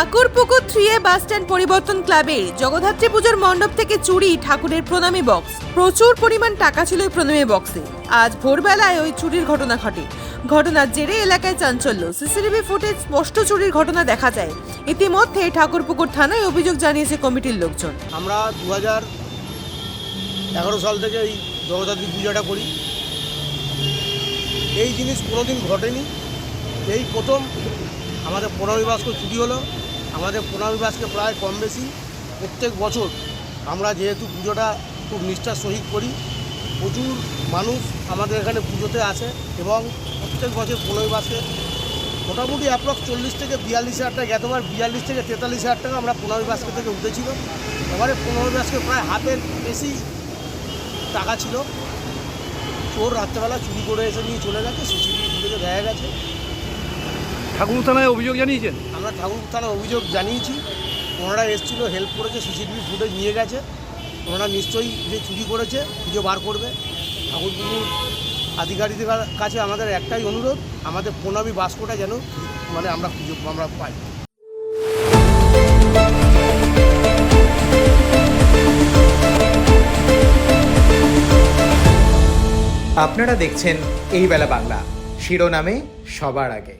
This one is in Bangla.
Thakurpukur three A bus stand পরিবর্তন ক্লাবের জগদ্ধাত্রী পুজোর মণ্ডপ থেকে চুরি ঠাকুরের প্রণামী বক্স। প্রচুর পরিমাণ টাকা ছিল ওই প্রণামী বক্সে। আজ ভোরবেলায় ওই চুরির ঘটনা ঘটে। ঘটনার জেরে এলাকায় চাঞ্চল্য। সিসিটিভি ফুটেজ স্পষ্ট চুরির ঘটনা দেখা যায়। ইতিমধ্যে ঠাকুরপুকুর থানায় অভিযোগ জানিয়েছে কমিটির লোকজন। আমরা দু হাজার এগারো সাল থেকে এই জগদ্ধাত্রী পূজাটা করি। এই জিনিস কোনোদিন ঘটেনি। এই প্রথম আমাদের প্রণামী বাস্ক চুরি হলো। আমাদের প্রণামী বাসকে প্রায় কম বেশি। প্রত্যেক বছর আমরা যেহেতু পুজোটা খুব নিষ্ঠার সহিত করি, প্রচুর মানুষ আমাদের এখানে পুজোতে আসে এবং প্রত্যেক বছর প্রণামী বাসকে মোটামুটি অ্যাপ্রক্স চল্লিশ থেকে বিয়াল্লিশ হাজার টাকা গতবার বিয়াল্লিশ থেকে তেতাল্লিশ হাজার টাকা আমরা পনেরো বাস্কে থেকে উঠেছিল। এবারে পনেরো বাস্কে প্রায় হাতের বেশি টাকা ছিল। চোর রাত্রেবেলা চুরি করে এসে নিয়ে চলে গেছে সিসিটিভি ফুটেজে দেখা গেছে। ঠাকুর থানায় অভিযোগ জানিয়েছেন? আমরা ঠাকুর থানায় অভিযোগ জানিয়েছি। ওনারা এসেছিল হেল্প করেছে সিসিটিভি ফুটেজ নিয়ে গেছে। ওনারা নিশ্চয়ই যে চুরি করেছে খুঁজে বার করবে। ঠাকুরপুকুর আধিকারিকদের কাছে আমাদের একটাই অনুরোধ আমাদের প্রণামী বাস্কটা যেন মানে আমরা খুঁজে আমরা পাই। আপনারা দেখছেন এই বেলা বাংলা। শিরোনামে সবার আগে।